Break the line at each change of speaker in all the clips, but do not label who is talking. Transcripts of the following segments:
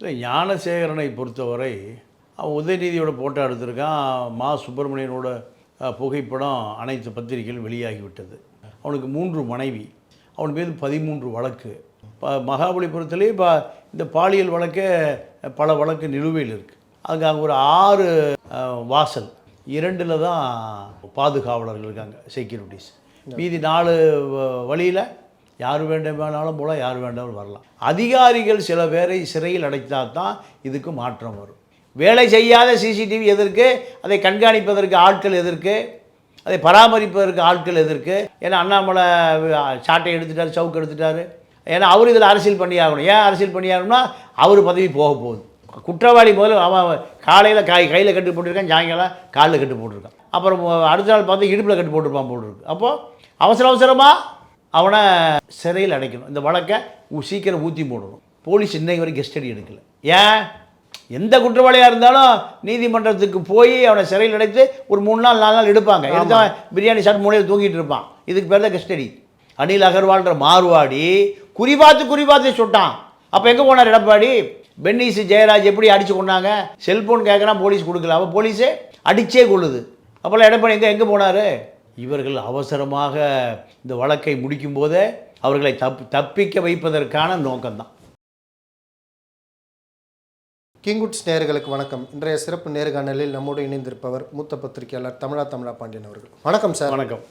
இல்லை ஞானசேகரனை பொறுத்தவரை அவன் உதயநிதியோட போட்டோ எடுத்திருக்கான். மா சுப்பிரமணியனோட புகைப்படம் அனைத்து பத்திரிகைகளும் வெளியாகிவிட்டது. அவனுக்கு மூன்று மனைவி. அவன் மீது பதிமூன்று வழக்கு. ப மகாபலிபுரத்திலே இப்போ இந்த பாலியல் வழக்கே பல வழக்கு நிலுவையில் இருக்குது அங்கே அங்கே ஒரு ஆறு வாசல். இரண்டில் தான் பாதுகாவலர்கள் இருக்காங்க செக்யூரிட்டிஸ் மீதி நாலு வழியில் யார் வேண்டுமானாலும் போல யார் வேண்டாமல் வரலாம். அதிகாரிகள் சில பேரை சிறையில் அடைத்தால் தான் இதுக்கு மாற்றம் வரும். வேலை செய்யாத சிசிடிவி எதற்கு அதை கண்காணிப்பதற்கு ஆட்கள் எதற்கு அதை பராமரிப்பதற்கு ஆட்கள் எதற்கு ஏன்னா அண்ணாமலை சாட்டை எடுத்துட்டார் சவுக்கு எடுத்துட்டார். ஏன்னா அவர் இதில் அரசியல் பண்ணி ஆகணும். ஏன் அரசியல் பண்ணி ஆகணும்னா அவர் பதவி போக போகுது. குற்றவாளி முதல்ல அவன் காலையில் காய் கையில் கட்டு போட்டிருக்கான் சாயங்காலம் காலில் கட்டு போட்டிருக்கான். அப்புறம் அடுத்த நாள் பார்த்து இடுப்பில் கட்டு போட்டிருப்பான் போட்டிருக்கு அப்போது அவசர அவசரமாக அவனை சிறையில் அடைக்கணும். இந்த வழக்கை சீக்கிரம் ஊற்றி போடணும். போலீஸ் இன்னைக்கு வரை கெஸ்டடி எடுக்கல. ஏன்? எந்த குற்றவாளியாக இருந்தாலும் நீதிமன்றத்துக்கு போய் அவனை சிறையில் அடைத்து ஒரு மூணு நாள் நாலு நாள் எடுப்பாங்க. எடுத்தவன் பிரியாணி சாப்பிட்டு மூலையில் தூங்கிட்டு இருப்பான்? இதுக்கு பேர் தான் கஸ்டடி அனில் அகர்வால்ன்ற மார்வாடி குறிபாத்து குறிபாத்து சுட்டான். அப்போ எங்கே போனார் எடப்பாடி? பென்னிஸ் ஜெயராஜ் எப்படி அடிச்சு கொண்டாங்க? செல்போன் கேட்குறான் போலீஸ் கொடுக்கல. அப்போ போலீஸே அடிச்சே கொள்ளுது. அப்போல்லாம் எடப்பாடி எங்கே எங்கே போனார்? இவர்கள் அவசரமாக இந்த வழக்கை முடிக்கும் போதே அவர்களை தப் தப்பிக்க வைப்பதற்கான நோக்கம்தான்.
கிங்குட்ஸ் நேயர்களுக்கு வணக்கம். இன்றைய சிறப்பு நேர்காணலில் நம்மோடு இணைந்திருப்பவர் மூத்த பத்திரிகையாளர் தமிழா தமிழா பாண்டியன் அவர்கள். வணக்கம் சார்.
வணக்கம்.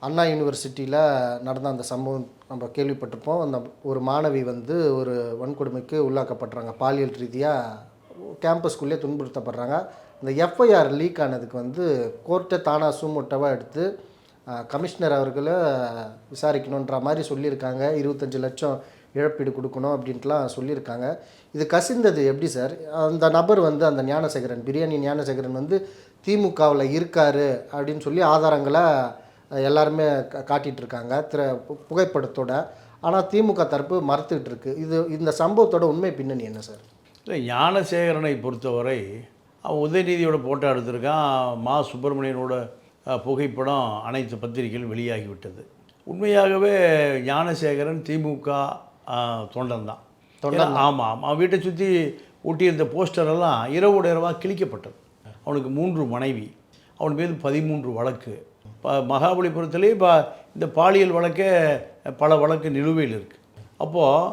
அண்ணா யூனிவர்சிட்டியில் நடந்த அந்த சம்பவம் நம்ம கேள்விப்பட்டிருப்போம். அந்த ஒரு மாணவி வந்து ஒரு வன்கொடுமைக்கு உள்ளாக்கப்படுறாங்க. பாலியல் ரீதியாக கேம்பஸ்குள்ளே துன்புறுத்தப்படுறாங்க. அந்த எஃப்ஐஆர் லீக் ஆனதுக்கு வந்து கோர்ட்டை தானாக சூமோட்டவாக எடுத்து கமிஷனர் அவர்களை விசாரிக்கணுன்ற மாதிரி சொல்லியிருக்காங்க. இருபத்தஞ்சு லட்சம் இழப்பீடு கொடுக்கணும் அப்படின்ட்டுலாம் சொல்லியிருக்காங்க. இது கசிந்தது எப்படி சார்? அந்த நபர் வந்து அந்த ஞானசேகரன் பிரியாணி ஞானசேகரன் வந்து திமுகவில் இருக்காரு அப்படின்னு சொல்லி ஆதாரங்களை எல்லாருமே காட்டிகிட்ருக்காங்க காட்டிட்டு இருக்காங்க திர பு- புகைப்படத்தோட. ஆனால் திமுக தரப்பு மறுத்துக்கிட்டு இருக்கு இது இந்த சம்பவத்தோட உண்மை பின்னணி என்ன சார்?
இல்லை ஞானசேகரனை பொறுத்தவரை அவன் உதயநிதியோட போட்டோ எடுத்திருக்கான் மா சுப்பிரமணியனோட புகைப்படம் அனைத்து பத்திரிகைகளும் வெளியாகிவிட்டது. உண்மையாகவே ஞானசேகரன் திமுக தொண்டன் தான் ஆமாம் அவன் வீட்டை சுற்றி ஒட்டியிருந்த போஸ்டரெல்லாம் இரவோட இரவாக கிழிக்கப்பட்டது. அவனுக்கு மூன்று மனைவி அவன் மீது பதிமூன்று வழக்கு. ப மகாபலிபுரத்திலே இப்போ இந்த பாலியல் வழக்கே பல வழக்கு நிலுவையில் இருக்குது அப்போது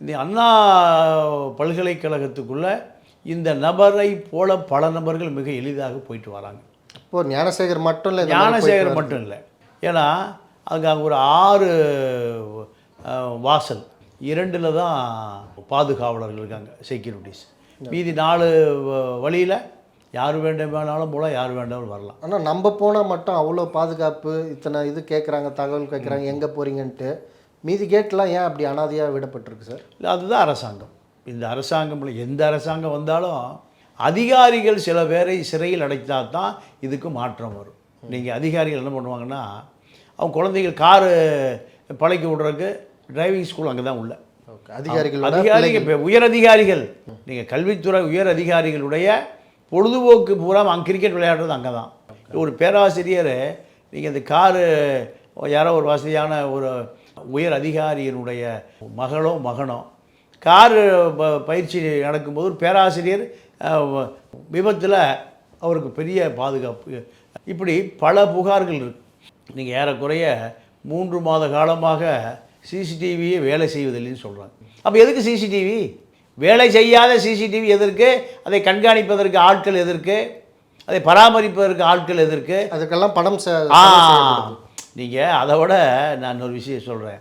இந்த அண்ணா பல்கலைக்கழகத்துக்குள்ள இந்த நபரை போல பல நபர்கள் மிக எளிதாக போயிட்டு வராங்க.
இப்போ ஞானசேகர் மட்டும் இல்லை
ஞானசேகர் மட்டும் இல்லை. ஏன்னா அங்கே அங்கே ஒரு ஆறு வாசல். இரண்டில் தான் பாதுகாவலர்கள் இருக்காங்க செக்யூரிட்டிஸ் மீதி நாலு வழியில் யார் வேண்டுமானாலும் போல யார் வேண்டாலும் வரலாம்.
ஆனால் நம்ம போனால் மட்டும் அவ்வளோ பாதுகாப்பு இத்தனை இது கேட்குறாங்க தகவல் கேட்குறாங்க எங்கே போகிறீங்கன்ட்டு மீதி கேட்லாம் ஏன் அப்படி அனாதையாக விடப்பட்டிருக்கு சார்?
இல்லை அதுதான் அரசாங்கம். இந்த அரசாங்கம் எந்த அரசாங்கம் வந்தாலும் அதிகாரிகள் சில பேரை சிறையில் அடைத்தால் தான் இதுக்கு மாற்றம் வரும். நீங்கள் அதிகாரிகள் என்ன பண்ணுவாங்கன்னா அவங்க குழந்தைகள் காரு பழக்கி விடுறதுக்கு டிரைவிங் ஸ்கூல் அங்கே தான் உள்ள அதிகாரிகள் இப்போ உயர் அதிகாரிகள் நீங்கள் கல்வித்துறை உயர் அதிகாரிகளுடைய பொழுதுபோக்கு பூரா அங்கே கிரிக்கெட் விளையாடுறது அங்கே தான் ஒரு பேராசிரியர் நீங்கள் இந்த காரு யாரோ ஒரு வசதியான ஒரு உயர் அதிகாரியினுடைய மகளோ மகனோ காரு ப- பயிற்சி நடக்கும்போது ஒரு பேராசிரியர் விபத்தில் அவருக்கு பெரிய பாதுகாப்பு. இப்படி பல புகார்கள் இருக்கு. நீங்கள் ஏறக்குறைய மூன்று மாத காலமாக சிசிடிவியே வேலை செய்வதில்லைன்னு சொல்கிறாங்க அப்போ எதுக்கு சிசிடிவி? வேலை செய்யாத சிசிடிவி எதற்கு? அதை கண்காணிப்பதற்கு ஆட்கள் எதற்கு? அதை பராமரிப்பதற்கு ஆட்கள் எதற்கு?
அதுக்கெல்லாம்
ஆ நீங்கள் அதை விட நான் ஒரு விஷயம் சொல்கிறேன்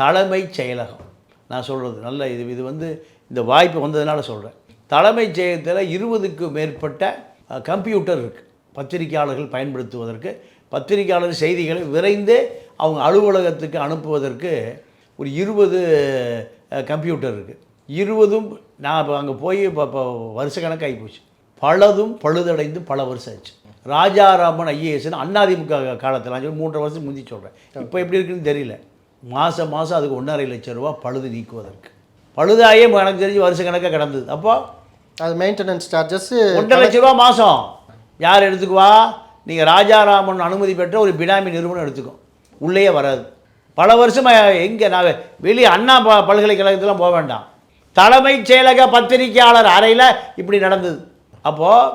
தலைமைச் செயலகம். நான் சொல்கிறது நல்ல இது இது வந்து இந்த வாய்ப்பு வந்ததுனால சொல்கிறேன் தலைமைச் செயலகத்தில் இருபதுக்கு மேற்பட்ட கம்ப்யூட்டர் இருக்குது பத்திரிகையாளர்கள் பயன்படுத்துவதற்கு பத்திரிகையாளர் செய்திகளை விரைந்து அவங்க அலுவலகத்துக்கு அனுப்புவதற்கு ஒரு இருபது கம்ப்யூட்டர் இருக்குது இருபதும் நான் இப்போ அங்கே போய் இப்போ இப்போ வருஷக்கணக்காகி போச்சு. பலதும் பழுதடைந்து பல வருஷம் ஆச்சு. ராஜாராமன் ஐஏஎஸ்னு அண்ணாதிமுக காலத்தில் நான் சொல்லி மூன்றரை வருஷம் முந்தி சொல்கிறேன் இப்போ எப்படி இருக்குன்னு தெரியல. மாதம் மாதம் அதுக்கு ஒன்றரை லட்சம் ரூபா பழுது நீக்குவதற்கு. பழுதாயே எனக்கு தெரிஞ்சு வருஷ கணக்காக கிடந்தது. அப்போ
அது மெயின்டெனன்ஸ் சார்ஜஸ்
ஒன்றரை லட்ச ரூபா மாதம் யார் எடுத்துக்குவா? நீங்கள் ராஜாராமன் அனுமதி பெற்ற ஒரு பினாமி நிறுவனம் எடுத்துக்கும் உள்ளேயே வராது. பல வருஷமாக எங்கே நான் வெளியே அண்ணா ப பல்கலைக்கழகத்துலாம் போக வேண்டாம். தலைமைச் செயலக பத்திரிகையாளர் அறையில் இப்படி நடந்தது. அப்போது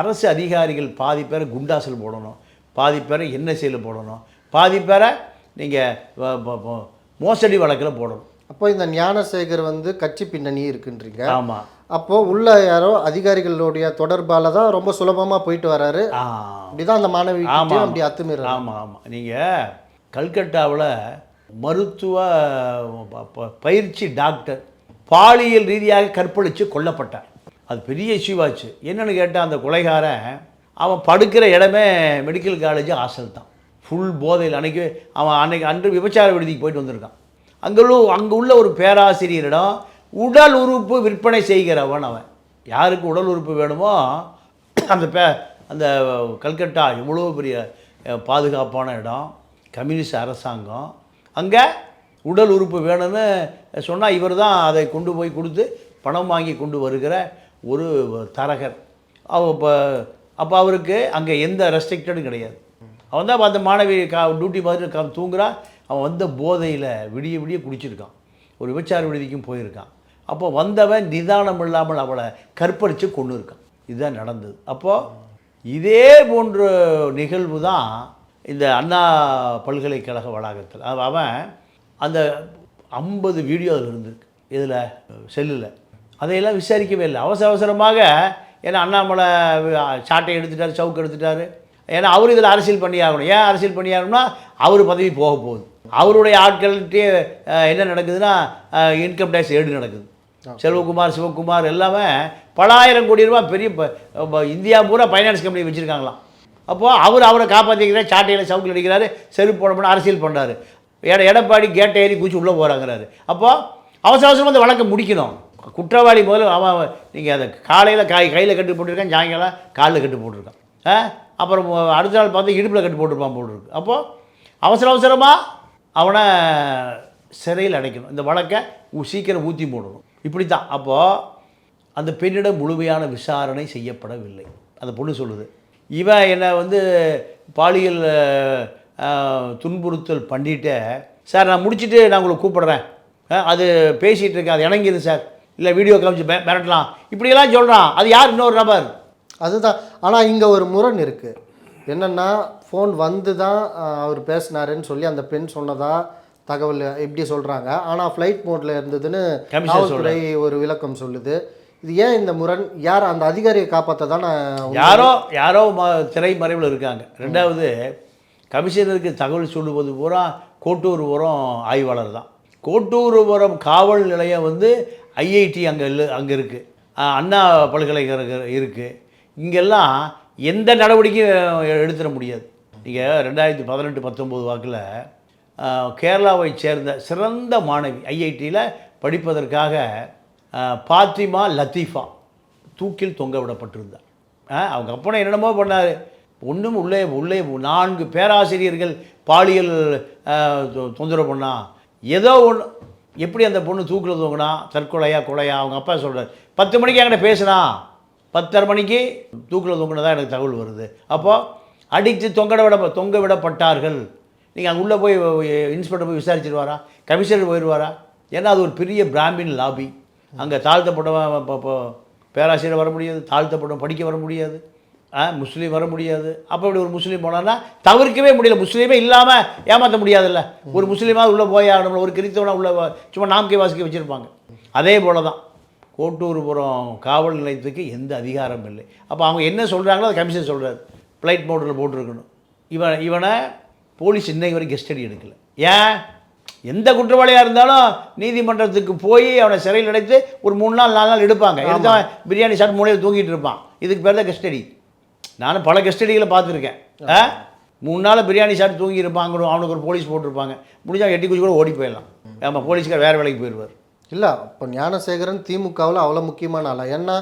அரசு அதிகாரிகள் பாதி பேரை குண்டாசல் போடணும். பாதி பேரை என்எஸ்சியில் போடணும். பாதி பேரை நீங்கள் மோசடி வழக்கில் போடணும்.
அப்போ இந்த ஞானசேகர் வந்து கட்சி பின்னணி இருக்குன்றீங்க.
ஆமாம்
அப்போ உள்ள யாரோ அதிகாரிகளுடைய தொடர்பால தான் ரொம்ப சுலபமா போயிட்டு வராரு.
ஆ.
அப்படிதான் அந்த மாணவி
ஆமா.
அப்படி அத்துமீறாரு
ஆமாம் ஆமாம் நீங்கள் கல்கட்டாவில் மருத்துவ பயிற்சி டாக்டர் பாலியல் ரீதியாக கற்பழித்து கொல்லப்பட்டார். அது பெரிய இஷ்யூவாச்சு என்னன்னு கேட்டால் அந்த கொலைகாரன் அவன் படுக்கிற இடமே மெடிக்கல் காலேஜ் ஹாஸ்டல் தான். ஃபுல் போதையில் அன்னைக்கு அவன் அன்னைக்கு அன்று விபச்சார விடுதிக்கு போயிட்டு வந்திருக்கான். அங்கே உள்ள அங்கே உள்ள ஒரு பேராசிரியரிடம் உடல் உறுப்பு விற்பனை செய்கிறவன் அவன். யாருக்கு உடல் உறுப்பு வேணுமோ அந்த பே அந்த கல்கட்டா இவ்வளோ பெரிய பாதுகாப்பான இடம் கம்யூனிஸ்ட் அரசாங்கம் அங்கே உடல் உறுப்பு வேணும்னு சொன்னால் இவர் தான் அதை கொண்டு போய் கொடுத்து பணம் வாங்கி கொண்டு வருகிற ஒரு தரகர். அவ இப்போ அப்போ அவருக்கு அங்கே எந்த ரெஸ்ட்ரிக்டடும் கிடையாது. அவன் தான் அந்த மாணவி கா டியூட்டி மாதிரி கா தூங்குறா அவன் வந்த போதையில் விடிய விடிய குடிச்சிருக்கான். ஒரு விபச்சார விடுதிக்கும் போயிருக்கான். அப்போ வந்தவன் நிதானம் இல்லாமல் அவளை கற்பழித்து கொண்டு இருக்கான். இதுதான் நடந்தது. அப்போது இதே போன்ற நிகழ்வு தான் இந்த அண்ணா பல்கலைக்கழக வளாகத்தில். அவன் அந்த ஐம்பது வீடியோ அதில் இருந்திருக்கு. இதில் செல்லில். அதையெல்லாம் விசாரிக்கவே இல்லை. அவசர அவசரமாக ஏன்னா அண்ணாமலை சாட்டை எடுத்துட்டார் சவுக்கு எடுத்துட்டாரு. ஏன்னா அவர் இதில் அரசியல் பண்ணியாகணும் ஏன் அரசியல் பண்ணியாகணும்னா அவர் பதவி போக போகுது. அவருடைய ஆட்கள்கிட்டே என்ன நடக்குதுன்னா இன்கம் டேக்ஸ் ஏடு நடக்குது. செல்வகுமார் சிவகுமார் எல்லாமே பல ஆயிரம் கோடி ரூபாய் பெரிய ப- இந்தியா பூரா ஃபைனான்ஸ் கம்பெனி வச்சுருக்காங்களாம். அப்போது அவர் அவரை காப்பாற்றிக்கிறார் சாட்டையில் சவுக்கில் அடிக்கிறாரு செருப்பு போட அரசியல் பண்ணுறாரு எட எடப்பாடி கேட்டை ஏறி குச்சி உள்ளே போகிறாங்கிறாரு அப்போது அவசர அவசரமாக அந்த வழக்கை முடிக்கணும். குற்றவாளி முதல்ல அவன் நீங்கள் அதை காலையில் காய் கையில் கட்டு போட்டிருக்கான் சாயங்காலம் காலில் கட்டு போட்டிருக்கான். ஆ? அப்புறம் அடுத்த நாள் பார்த்து இடுப்பில் கட்டு போட்டிருப்பான் போட்டிருக்கு அப்போது அவசர அவசரமாக அவனை சிறையில் அடைக்கணும். இந்த வழக்கை சீக்கிரம் ஊற்றி போடணும். இப்படி தான் அப்போது அந்த பெண்ணிடம் முழுமையான விசாரணை செய்யப்படவில்லை. அந்த பொண்ணு சொல்லுது இவன் என்னை வந்து பாலியல் துன்புறுத்தல் பண்ணிட்டு சார் நான் முடிச்சுட்டு நான் உங்களை கூப்பிடுறேன். அது பேசிகிட்டு இருக்கேன் அது இணங்கிது சார். இல்லை வீடியோ காமிச்சு மிரட்டலாம். இப்படியெல்லாம் சொல்கிறான் அது யார்? இன்னொரு நபர்.
அதுதான். ஆனால் இங்கே ஒரு முரண் இருக்குது என்னென்னா ஃபோன் வந்து தான் அவர் பேசினாருன்னு சொல்லி அந்த பெண் சொன்னதான் தகவல் எப்படி சொல்கிறாங்க ஆனால் ஃப்ளைட் மோடில் இருந்ததுன்னு
கமிஷனர்
காவல்துறை ஒரு விளக்கம் சொல்லுது. இது ஏன் இந்த முரண் யார் அந்த அதிகாரியை காப்பாற்ற தானே
யாரோ யாரோ ம திரை மறைவில் இருக்காங்க. ரெண்டாவது கமிஷனருக்கு தகவல் சொல்லுவது பூரா கோட்டூர்புரம் ஆய்வாளர் தான். கோட்டூர்புரம் காவல் நிலையம் வந்து ஐஐடி அங்கே இல்லை அங்கே இருக்குது அண்ணா பல்கலைக்கழகம் இருக்குது இங்கெல்லாம் எந்த நடவடிக்கையும் எடுத்துட முடியாது. நீங்கள் ரெண்டாயிரத்தி பதினெட்டு பத்தொம்போது வாக்கில் கேரளாவை சேர்ந்த சிறந்த மாணவி ஐஐடியில் படிப்பதற்காக பாத்திமா லத்தீஃபா தூக்கில் தொங்க விடப்பட்டிருந்தார் அவங்க அப்பனை என்னென்னமோ பண்ணார். ஒன்றும் உள்ளே உள்ளே நான்கு பேராசிரியர்கள் பாலியல் தொ- தொந்தரவு பண்ணா. ஏதோ ஒன்று எப்படி அந்த பொண்ணு தூக்கில் தொங்குனா? தற்கொலையா கொலையா? அவங்க அப்பா சொல்கிறார் பத்து மணிக்கு என்கிட்ட பேசுனா. பத்தரை மணிக்கு தூக்கில் தொங்குனதா எனக்கு தகவல் வருது. அப்போது அடித்து தொங்க விட தொங்க விடப்பட்டார்கள். நீங்கள் அங்கே உள்ளே போய் இன்ஸ்பெக்டர் போய் விசாரிச்சிருவாரா? கமிஷனர் போயிடுவாரா ஏன்னா அது ஒரு பெரிய பிராமின் லாபி அங்கே தாழ்த்தப்பட்ட இப்போ பேராசிரியர் வர முடியாது தாழ்த்தப்படும் படிக்க வர முடியாது முஸ்லீம் வர முடியாது. அப்போ இப்படி ஒரு முஸ்லீம் போனான்னா தவிர்க்கவே முடியல. முஸ்லீமே இல்லாமல் ஏமாற்ற முடியாதுல்ல. ஒரு முஸ்லீமாக உள்ளே போய் ஆகணும்ல. ஒரு கிறிஸ்தவனா உள்ள சும்மா நாம்கை வாசிக்க வச்சுருப்பாங்க. அதே போல தான் கோட்டூர்புரம் காவல் நிலையத்துக்கு எந்த அதிகாரம் இல்லை. அப்போ அவங்க என்ன சொல்கிறாங்களோ அதை கமிஷன் சொல்கிறாரு ஃப்ளைட் மோட்டில் போட்டிருக்கணும். இவன் இவனை போலீஸ் இன்னைக்கு வரை கெஸ்டடி எடுக்கல. ஏன்? எந்த குற்றவாளியாக இருந்தாலும் நீதிமன்றத்துக்கு போய் அவனை சிறையில் அடைத்து ஒரு மூணு நாள் நாலு நாள் எடுப்பாங்க. எடுத்தவன் பிரியாணி சாப்பிட்டு மூலையில் தூங்கிட்டு இருப்பான். இதுக்கு பேர் தான் கஸ்டடி நானும் பல கஸ்டடிகளை பார்த்துருக்கேன். ஆ? மூணு நாள் பிரியாணி சாப்பிட்டு தூங்கி இருப்பாங்க அவனுக்கு ஒரு போலீஸ் போட்டிருப்பாங்க. முடிஞ்சா எட்டி குச்சி கூட ஓடி போயிடலாம். ஆமாம் போலீஸ்கார் வேறு வேலைக்கு போயிடுவார்.
இல்லை இப்போ ஞானசேகரன் திமுகவில் அவ்வளோ முக்கியமான ஆளா? ஏன்னா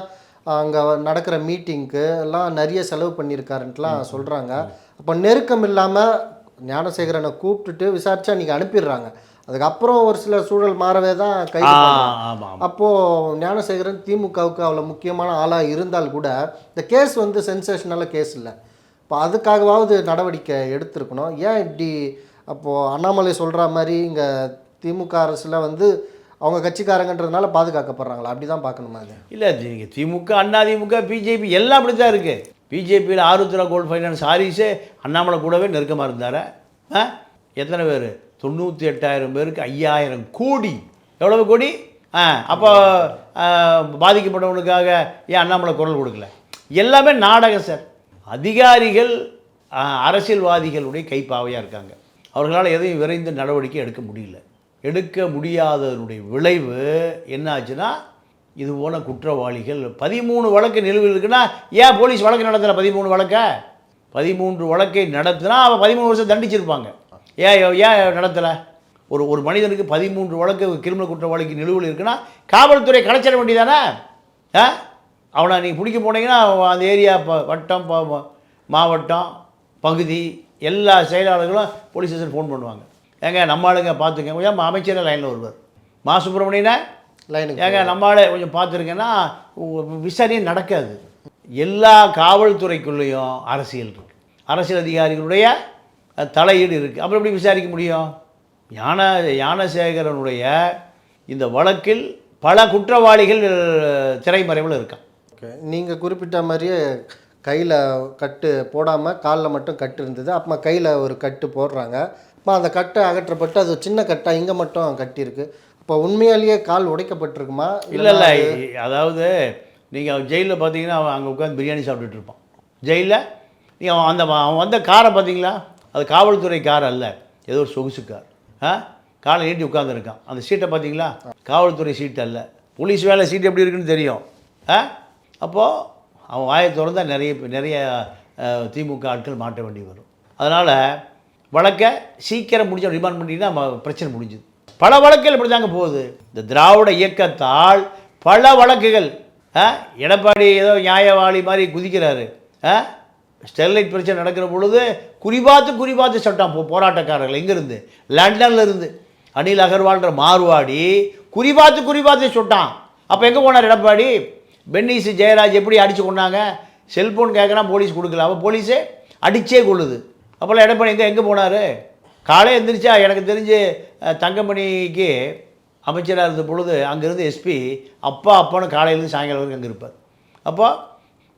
அங்கே நடக்கிற மீட்டிங்க்கு எல்லாம் நிறைய செலவு பண்ணியிருக்காருன்ட்டுலாம் சொல்கிறாங்க அப்போ நெருக்கம் இல்லாமல் ஞானசேகரனை கூப்பிட்டுட்டு விசாரிச்சா நீங்கள் அனுப்பிடுறாங்க. அதுக்கப்புறம் ஒரு சில சூழல் மாறவே தான்
ஆமாம்
அப்போது ஞானசேகரன் திமுகவுக்கு அவ்வளோ முக்கியமான ஆளாக இருந்தால் கூட இந்த கேஸ் வந்து சென்சேஷனலாக கேஸ் இல்லை. இப்போ அதுக்காகவாவது நடவடிக்கை எடுத்திருக்கணும். ஏன் இப்படி அப்போது அண்ணாமலை சொல்கிற மாதிரி இங்கே திமுக அரசில் வந்து அவங்க கட்சிக்காரங்கன்றதுனால பாதுகாக்கப்படுறாங்களா? அப்படி தான் பார்க்கணுமா
இல்லை நீங்கள் திமுக அதிமுக பிஜேபி எல்லாம் அப்படி தான் இருக்குது பிஜேபியில் ஆருத்ரா கோல்ட் ஃபைனான்ஸ் ஹாரிஸே அண்ணாமலை கூடவே நெருக்கமாக இருந்தார்? ஆ? எத்தனை பேர்? தொண்ணூற்றி எட்டாயிரம் பேருக்கு ஐயாயிரம் கோடி. எவ்வளவு கோடி? ஆ அப்போ பாதிக்கப்பட்டவனுக்காக ஏன் அண்ணாமலை குரல் கொடுக்கல? எல்லாமே நாடகம் சார். அதிகாரிகள் அரசியல்வாதிகளுடைய கைப்பாவையாக இருக்காங்க. அவர்களால் எதையும் விரைந்து நடவடிக்கை எடுக்க முடியல. எடுக்க முடியாததனுடைய விளைவு என்னாச்சுன்னா இது போல குற்றவாளிகள் பதிமூணு வழக்கு நிலுவையில் இருக்குன்னா ஏன் போலீஸ் வழக்கு நடத்தலை பதிமூணு வழக்கை? பதிமூன்று வழக்கை நடத்தினா அவன் பதிமூணு வருஷம் தண்டிச்சிருப்பாங்க. ஏன் ஏன் நடத்தலை? ஒரு ஒரு மனிதனுக்கு பதிமூன்று வழக்கு கிரிமினல் குற்றவாளிக்கு நிலுவில் இருக்குன்னா காவல்துறை கலைச்சிட வேண்டியதானே? ஆ? அவனை நீங்கள் பிடிக்க போனீங்கன்னா அந்த ஏரியா ப வட்டம் மாவட்டம் பகுதி எல்லா செயலாளர்களும் போலீஸ் ஸ்டேஷன் ஃபோன் பண்ணுவாங்க. ஏங்க நம்ம ஆளுங்க பார்த்துங்க கொஞ்சம் அமைச்சரே லைனில் வருவார். மா சுப்பிரமணியனை?
லைனுக்கு
ஏங்க நம்மளால கொஞ்சம் பார்த்துருங்கன்னா விசாரணை நடக்காது. எல்லா காவல்துறைக்குள்ளேயும் அரசியல் இருக்கு. அரசியல் அதிகாரிகளுடைய தலையீடு இருக்குது அப்புறம் எப்படி விசாரிக்க முடியும்? ஞான ஞானசேகரனுடைய இந்த வழக்கில் பல குற்றவாளிகள் திரைமறைவில் இருக்கான்
ஓகே. நீங்கள் குறிப்பிட்ட மாதிரியே கையில் கட்டு போடாமல் காலில் மட்டும் கட்டு இருந்தது. அப்புறமா கையில் ஒரு கட்டு போடுறாங்க. அப்புறம் அந்த கட்டை அகற்றப்பட்டு அது சின்ன கட்டாக இங்கே மட்டும் கட்டியிருக்கு. அப்போ உண்மையாலேயே கால் உடைக்கப்பட்டிருக்குமா?
இல்லை இல்லை அதாவது நீங்கள் ஜெயிலில் பார்த்தீங்கன்னா அவன் அங்கே உட்காந்து பிரியாணி சாப்பிட்டுட்டு இருப்பான். ஜெயிலில்? நீங்கள் அவன் அந்த அவன் வந்த காரை பார்த்தீங்களா அது காவல்துறை கார் அல்ல ஏதோ ஒரு சொகுசு கார். ஆ? காலை நீட்டி உட்காந்துருக்கான் அந்த சீட்டை பார்த்தீங்களா காவல்துறை சீட் அல்ல. போலீஸ் வேலை சீட் எப்படி இருக்குன்னு தெரியும். ஆ? அப்போது அவன் வாயை திறந்தா நிறைய நிறைய திமுக ஆட்கள் மாட்ட வேண்டி வரும். அதனால் வழக்கை சீக்கிரம் முடிஞ்ச ரிமாண்ட் பண்ணிட்டீங்கன்னா நம்ம பிரச்சனை முடிஞ்சுது. பல வழக்குகள் இப்படி தாங்க போகுது. இந்த திராவிட இயக்கத்தால் பல வழக்குகள் ஆ, எடப்பாடி ஏதோ நியாயவாளி மாதிரி குதிக்கிறாரு. ஆ ஸ்டெர்லைட் பிரச்சனை நடக்கிற பொழுது குறிபாத்து குறிபாத்து சட்டம் போ போராட்டக்காரர்கள் எங்கேருந்து? லண்டன்ல இருந்து. அனில் அகர்வால்ன்ற மார்வாடி குறிபாத்து குறிபாத்து சுட்டான். அப்போ எங்கே போனார் எடப்பாடி? பென்னிஸ் ஜெயராஜ் எப்படி அடித்து கொண்டாங்க? செல்ஃபோன் கேட்குறான் போலீஸ் கொடுக்கல. அப்போ போலீஸே அடித்தே கொள்ளுது. அப்போல்லாம் எடப்பாடி எங்கே எங்கே போனார்? காலை எழுந்திரிச்சா எனக்கு தெரிஞ்சு தங்கமணிக்கு அமைச்சராக இருந்த பொழுது அங்கேருந்து எஸ்பி அப்பா அப்பான்னு காலையிலேருந்து சாயங்காலம் வரைக்கும் அங்கே இருப்பார். அப்போ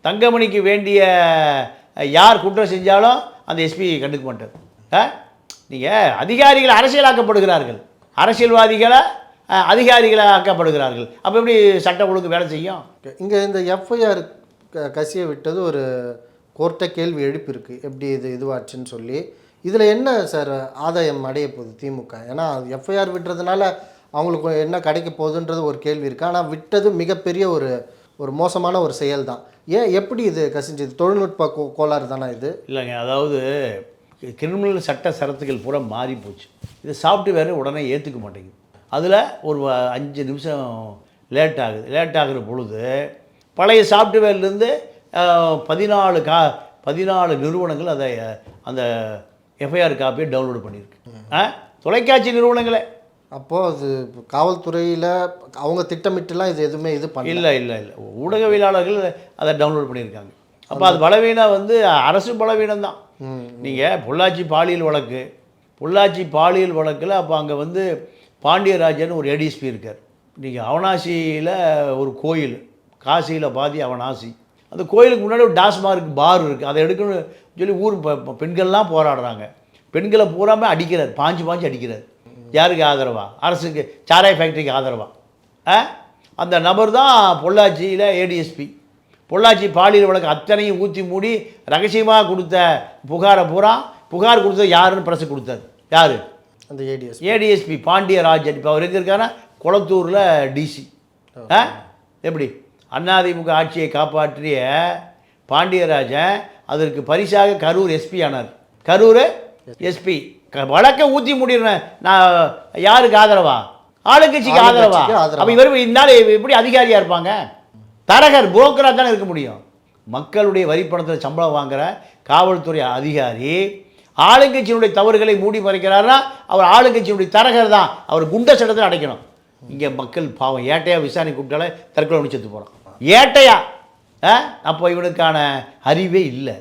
தங்கமணிக்கு வேண்டிய யார் குற்றம் செஞ்சாலும் அந்த எஸ்பி கண்டுக்க மாட்டார். நீங்கள் அதிகாரிகள் அரசியலாக்கப்படுகிறார்கள். அரசியல்வாதிகளை அதிகாரிகளை ஆக்கப்படுகிறார்கள் அப்போ எப்படி சட்டம் ஒழுங்கு வேலை செய்யும்?
இங்கே இந்த எஃப்ஐஆர் கசிய விட்டது ஒரு கோர்ட்டை கேள்வி எழுப்பியிருக்கு. எப்படி இது இதுவாச்சுன்னு சொல்லி. இதில் என்ன சார் ஆதாயம் அடைய போகுது திமுக? ஏன்னா எஃப்ஐஆர் விட்டுறதுனால அவங்களுக்கு என்ன கிடைக்க போகுதுன்றது ஒரு கேள்வி இருக்குது ஆனால் விட்டது மிகப்பெரிய ஒரு ஒரு மோசமான ஒரு செயல் தான் ஏன் எப்படி இது கசிஞ்சது? தொழில்நுட்ப கோ கோளாறு தானே இது?
இல்லைங்க அதாவது கிரிமினல் சட்ட சரத்துகள் பூரா மாறி போச்சு. இது சாஃப்ட்வேர் உடனே ஏற்றுக்க மாட்டேங்குது. அதில் ஒரு அஞ்சு நிமிஷம் லேட் ஆகுது. லேட் ஆகுற பொழுது பழைய சாஃப்ட்வேர்லேருந்து பதினாலு கா பதினாலு நிறுவனங்கள் அதை அந்த எஃப்ஐஆர் காப்பியை டவுன்லோட் பண்ணியிருக்கு. ஆ? தொலைக்காட்சி நிறுவனங்களே.
அப்போது அது காவல்துறையில் அவங்க திட்டமிட்டுலாம் இது எதுவுமே இது பண்ணல.
இல்லை இல்லை இல்லை. ஊடகவியலாளர்கள் அதை டவுன்லோட் பண்ணியிருக்காங்க. அப்போ அது பலவீனம் வந்து அரசு பலவீனம் தான். நீங்கள் பொள்ளாச்சி பாலியல் வழக்கு பொள்ளாச்சி பாலியல் வழக்கில் அப்போ அங்கே வந்து பாண்டியராஜன் ஒரு ஏடிஎஸ்பி இருக்கார். நீங்கள் அவனாசியில் ஒரு கோயில் காசியில் பாதி அவனாசி. அந்த கோயிலுக்கு முன்னாடி ஒரு டாஸ்மார்க் பார் இருக்குது அதை எடுக்கணும்னு சொல்லி ஊர் பெண்கள்லாம் போராடுறாங்க. பெண்களை பூராமே அடிக்கிறார் பாஞ்சு பாஞ்சு அடிக்கிறார். யாருக்கு ஆதரவா? அரசுக்கு சாராய் ஃபேக்ட்ரிக்கு ஆதரவா? ஆ? அந்த நபர் தான் பொள்ளாச்சியில் ஏடிஎஸ்பி பொள்ளாச்சி பாலியல் வழக்கு அத்தனையும் ஊற்றி மூடி ரகசியமாக கொடுத்த புகாரை பூரா புகார் கொடுத்தது யாருன்னு பிரஸ் கொடுத்தாரு. யார்?
அந்த ஏடிஎஸ்
ஏடிஎஸ்பி பாண்டியராஜன். இப்போ அவர் எங்கே இருக்காருன்னா குளத்தூரில் டிசி ஆ. எப்படி? அதிமுக ஆட்சியை காப்பாற்றிய பாண்டியராஜன் அதற்கு பரிசாக கரூர் எஸ்பி ஆனார். கரூர் எஸ்பி வழக்கை ஊற்றி முடிடுறேன் நான் யாருக்கு ஆதரவா? ஆளுங்கட்சிக்கு ஆதரவா. அப்போ இவர் இந்நாள் எப்படி அதிகாரியாக இருப்பாங்க? தரகர் புரோக்கராக தானே இருக்க முடியும். மக்களுடைய வரிப்பணத்தில் சம்பளம் வாங்குற காவல்துறை அதிகாரி ஆளுங்கட்சியினுடைய தவறுகளை மூடி மறைக்கிறாருன்னா அவர் ஆளுங்கட்சியினுடைய தரகர் தான். அவர் குண்ட சட்டத்தில் அடைக்கணும். இங்கே மக்கள் பாவம். ஏட்டையா விசாரணை கூப்பிட்டாலே தற்கொலை செத்து போகிறான் ஏட்டையா? அப்போ இவனுக்கான அறிவே இல்லை.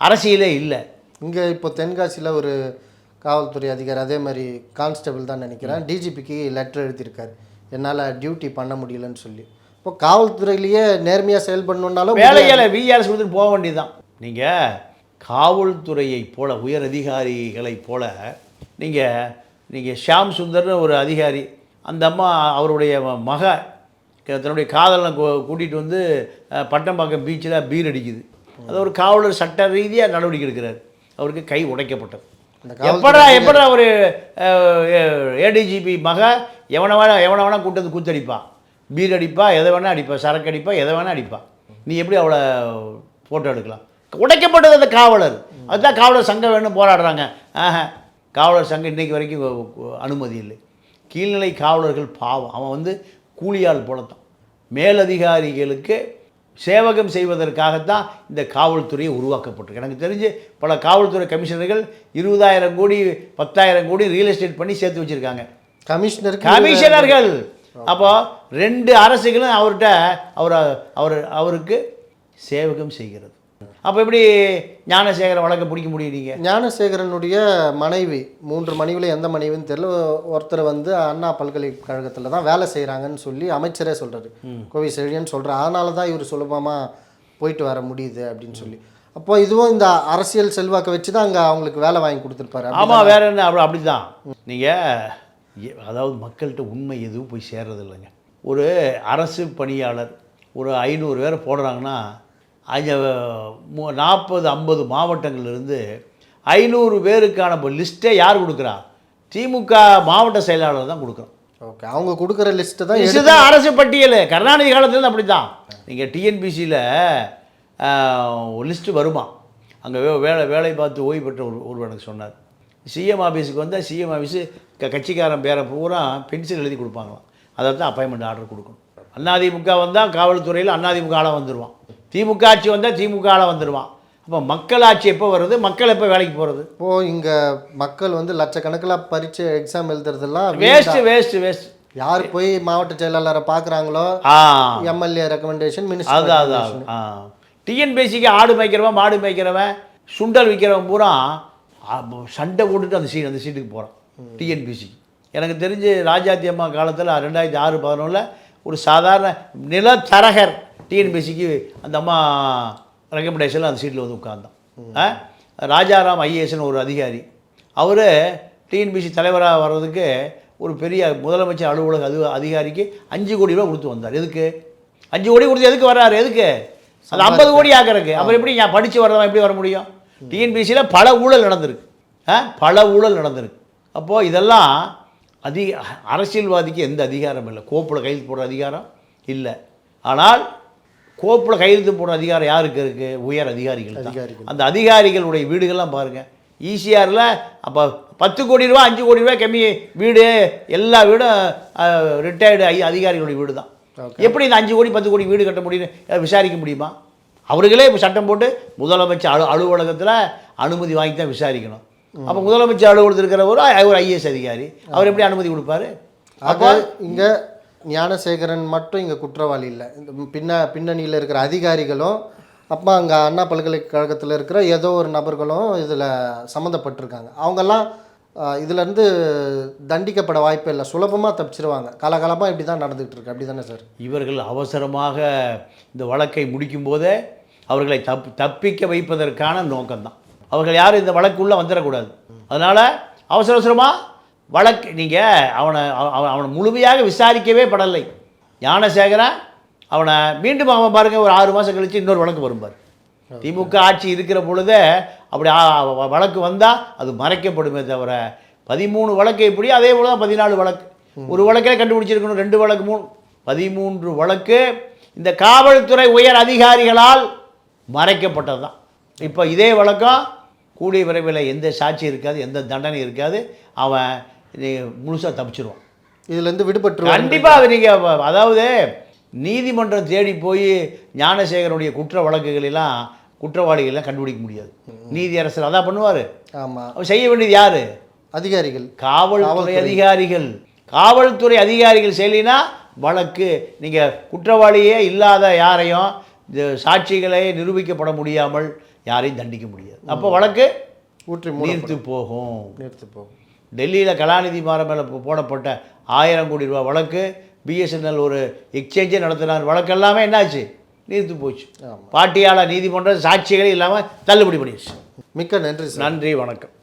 அரசியலே இல்லை.
இங்கே இப்போ தென்காசியில் ஒரு காவல்துறை அதிகாரி அதே மாதிரி கான்ஸ்டபிள் தான் நினைக்கிறேன். டிஜிபிக்கு லெட்டர் எழுதியிருக்காரு. என்னால் டியூட்டி பண்ண முடியலன்னு சொல்லி. இப்போ காவல்துறையிலேயே நேர்மையாக செயல்படணுன்னாலும்
வேலைகளை விஆர்எஸ் கொடுத்துட்டு போக வேண்டியதுதான். நீங்கள் காவல்துறையைப் போல உயர் அதிகாரிகளைப் போல நீங்கள் நீங்கள் ஷியாம் சுந்தர்னு ஒரு அதிகாரி அந்த அம்மா அவருடைய மக தன்னுடைய காதலனை கூட்டிகிட்டு வந்து பட்டம்பாக்கம் பீச்சில் பீர் அடிக்குது. அது ஒரு காவலர் சட்ட ரீதியாக நடவடிக்கை எடுக்கிறார். அவருக்கு கை உடைக்கப்பட்டது. எப்படா எப்படா ஒரு ஏடிஜிபி மக எவனை வேணா எவனை வேணா கூட்டு வந்து கூத்தடிப்பா. பீர் அடிப்பா எதை வேணா அடிப்பா. சரக்கு அடிப்பா எதை வேணா அடிப்பா. நீ எப்படி அவளை ஃபோட்டோ எடுக்கலாம்? உடைக்கப்பட்டது அந்த காவலர். அதுதான் காவலர் சங்கம் வேணும் போராடுறாங்க. ஆஹா காவலர் சங்கம் இன்னைக்கு வரைக்கும் அனுமதி இல்லை. கீழ்நிலை காவலர்கள் பாவம். அவன் வந்து கூலியாள் போலத்தான். மேலதிகாரிகளுக்கு சேவகம் செய்வதற்காகத்தான் இந்த காவல்துறையை உருவாக்கப்பட்டிருக்கு. எனக்கு தெரிஞ்சு பல காவல்துறை கமிஷனர்கள் இருபதாயிரம் கோடி பத்தாயிரம் கோடி ரியல் எஸ்டேட் பண்ணி சேர்த்து வச்சுருக்காங்க.
கமிஷனருக்கு
கமிஷனர்கள்! அப்போ ரெண்டு அரசுகளும் அவர்கிட்ட அவர் அவர் அவருக்கு சேவகம் செய்கிறது. அப்போ எப்படி ஞானசேகர வழக்கை பிடிக்க முடியும் நீங்கள்
ஞானசேகரனுடைய மனைவி மூன்று மனைவியில் எந்த மனைவின்னு தெரியல. ஒருத்தர் வந்து அண்ணா பல்கலைக்கழகத்தில் தான் வேலை செய்கிறாங்கன்னு சொல்லி அமைச்சரே சொல்கிறாரு கோவி செழியன் சொல்கிறார் அதனால தான் இவர் சுலபமாக போயிட்டு வர முடியுது அப்படின்னு சொல்லி. அப்போ இதுவும் இந்த அரசியல் செல்வாக்கை வச்சு தான் அங்கே அவங்களுக்கு வேலை வாங்கி கொடுத்துருப்பாரு.
ஆமாம் வேற என்ன? அப்படி அப்படி தான் நீங்கள் அதாவது மக்கள்கிட்ட உண்மை எதுவும் போய் சேர்றது இல்லைங்க. ஒரு அரசு பணியாளர் ஒரு ஐநூறு பேரை போடுறாங்கன்னா அஞ்ச மு- நாற்பது ஐம்பது மாவட்டங்கள்லேருந்து ஐநூறு பேருக்கான லிஸ்ட்டே யார் கொடுக்குறா? திமுக மாவட்ட செயலாளர் தான் கொடுக்குறோம்.
ஓகே அவங்க கொடுக்குற லிஸ்ட்டு தான் எடுத்து-
இதுதான் அரசு பட்டியல். கருணாநிதி காலத்துலேருந்து அப்படி தான் நீங்கள் டிஎன்பிசியில் ஒரு லிஸ்ட்டு வருமா? அங்கே வே வேலை வேலை பார்த்து ஓய்வு பெற்ற ஒரு ஒருவர் எனக்கு சொன்னார். சிஎம் ஆஃபீஸுக்கு வந்தால் சிஎம் ஆஃபீஸு க கட்சிக்காரன் பேரை பூரா பென்சில் எழுதி கொடுப்பாங்களாம். அதை தான் அப்பாயின்மெண்ட் ஆர்டர் கொடுக்கணும். அதிமுக வந்தால் காவல்துறையில் அதிமுக ஆளாக வந்துடுவான் திமுக ஆட்சி வந்தால் திமுக ஆளாக வந்துடுவான் அப்போ மக்கள் ஆட்சி எப்போ வருது? மக்கள் எப்போ வேலைக்கு போகிறது
இப்போது இங்கே மக்கள் வந்து லட்சக்கணக்கில் பரீட்சை எக்ஸாம் எழுதுறதெல்லாம்
வேஸ்ட்டு வேஸ்ட்டு வேஸ்ட்
யார் போய் மாவட்ட செயலாளரை பார்க்குறாங்களோ எம்எல்ஏ ரெக்கமெண்டேஷன் மினிஸ்டர்
அது அது ஆ. டிஎன்பிஎஸ்சிக்கு ஆடு மேய்க்கிறவன் மாடு மேய்க்கிறவன் சுண்டல் விற்கிறவன் பூரா சண்டை போட்டுட்டு அந்த சீட் அந்த சீட்டுக்கு போகிறான் டிஎன்பிசிக்கு எனக்கு தெரிஞ்சு ராஜாத்தி அம்மா காலத்தில் ரெண்டாயிரத்தி ஆறு பதினொன்றில் ஒரு சாதாரண நிலத்தரகர் டிஎன்பிசிக்கு அந்த அம்மா ரெக்கமெண்டேஷனில் அந்த சீட்டில் வந்து உட்கார்ந்தான். ஆ? ராஜாராம் ஐஏஎஸ்னு ஒரு அதிகாரி. அவர் டிஎன்பிசி தலைவராக வர்றதுக்கு ஒரு பெரிய முதலமைச்சர் அலுவலக அது அதிகாரிக்கு அஞ்சு கோடி ரூபா கொடுத்து வந்தார். எதுக்கு? அஞ்சு கோடி கொடுத்து எதுக்கு வர்றாரு? எதுக்கு? அது ஐம்பது கோடி ஆக்கிறதுக்கு. அப்புறம் எப்படி நான் படித்து வர்றவன் எப்படி வர முடியும்? டிஎன்பிசியில் பல ஊழல் நடந்திருக்கு. ஆ? பல ஊழல் நடந்திருக்கு. அப்போது இதெல்லாம் அதிக அரசியல்வாதிக்கு எந்த அதிகாரம் இல்லை. கோப்பில் கையெழுத்து போடுற அதிகாரம் இல்லை. ஆனால் கோப்பில் கையெழுத்து போடுற அதிகாரம் யாருக்கு இருக்குது உயர் அதிகாரிகள். அந்த அதிகாரிகளுடைய வீடுகள்லாம் பாருங்கள் ஈசிஆரில் அப்போ பத்து கோடி ரூபா அஞ்சு கோடி ரூபா கம்மி வீடு எல்லா வீடும் ரிட்டையர்டு அதிகாரிகளுடைய வீடு தான். எப்படி இந்த அஞ்சு கோடி பத்து கோடி வீடு கட்ட முடியும்னு விசாரிக்க முடியுமா? அவர்களே இப்போ சட்டம் போட்டு முதலமைச்சர் அலு அலுவலகத்தில் அனுமதி வாங்கி தான் விசாரிக்கணும். அப்போ முதலமைச்சர் அலுவலகத்தில் இருக்கிற ஒரு ஐஏஎஸ் அதிகாரி அவர் எப்படி அனுமதி கொடுப்பாரு?
அப்போ இங்கே ஞானசேகரன் மட்டும் இங்கே குற்றவாளி இல்லை. இந்த பின்ன பின்னணியில் இருக்கிற அதிகாரிகளும் அப்போ அங்கே அண்ணா பல்கலைக்கழகத்தில் இருக்கிற ஏதோ ஒரு நபர்களும் இதில் சம்மந்தப்பட்டிருக்காங்க. அவங்கெல்லாம் இதுலேருந்து தண்டிக்கப்பட வாய்ப்பே இல்லை. சுலபமாக தப்பிச்சிருவாங்க. காலகாலமாக இப்படி தான் நடந்துகிட்டு இருக்கு. அப்படி தானே சார்?
இவர்கள் அவசரமாக இந்த வழக்கை முடிக்கும் போதே அவர்களை தப் தப்பிக்க வைப்பதற்கான நோக்கம்தான். அவர்கள் யாரும் இந்த வழக்குள்ளே வந்துடக்கூடாது அதனால் அவசர அவசரமாக வழக்கு நீங்கள் அவனை அவ- அவனை முழுமையாக விசாரிக்கவே படலை. ஞானசேகரன் அவனை மீண்டும் அவன் பாருங்க ஒரு ஆறு மாதம் கழித்து இன்னொரு வழக்கு வரும்பார் திமுக ஆட்சி இருக்கிற பொழுதே அப்படி வழக்கு வந்தால் அது மறைக்கப்படுமே தவிர பதிமூணு வழக்கு இப்படி அதே போல தான் பதினாலு வழக்கு. ஒரு வழக்கே கண்டுபிடிச்சிருக்கணும் ரெண்டு வழக்கு மூணு. பதிமூன்று வழக்கு இந்த காவல்துறை உயர் அதிகாரிகளால் மறைக்கப்பட்டது தான் இப்போ இதே வழக்கம் கூடிய விரைவில் எந்த சாட்சி இருக்காது எந்த தண்டனை இருக்காது. அவன் முழுசாக தப்பிச்சிருவான்.
இதுலேருந்து விடுபட்டுருவாங்க
கண்டிப்பாக நீங்கள் அதாவது நீதிமன்றம் தேடி போய் ஞானசேகரனுடைய குற்ற வழக்குகளெல்லாம் குற்றவாளிகளெல்லாம் கண்டுபிடிக்க முடியாது. நீதியரசர் அதான் பண்ணுவார்.
ஆமாம்
செய்ய வேண்டியது யார்?
அதிகாரிகள்.
காவல்துறை அதிகாரிகள். காவல்துறை அதிகாரிகள் செய்யலினா வழக்கு. நீங்கள் குற்றவாளியே இல்லாத யாரையும் இந்த சாட்சிகளை நிரூபிக்கப்பட முடியாமல் யாரையும் தண்டிக்க முடியாது. அப்போ வழக்கு
ஊற்றி
நீர்த்து போகும்.
நிறுத்து போகும்.
டெல்லியில் கலாநிதி மாற மேலே போடப்பட்ட ஆயிரம் கோடி ரூபா வழக்கு பிஎஸ்என்எல் ஒரு எக்ஸ்சேஞ்சே நடத்தினார். வழக்கெல்லாமே என்னாச்சு? நீர்த்து போச்சு. பாட்டியாளர் நீதிமன்ற சாட்சிகளே இல்லாமல் தள்ளுபடி பண்ணிடுச்சு
மிக்க நன்றி
நன்றி வணக்கம்.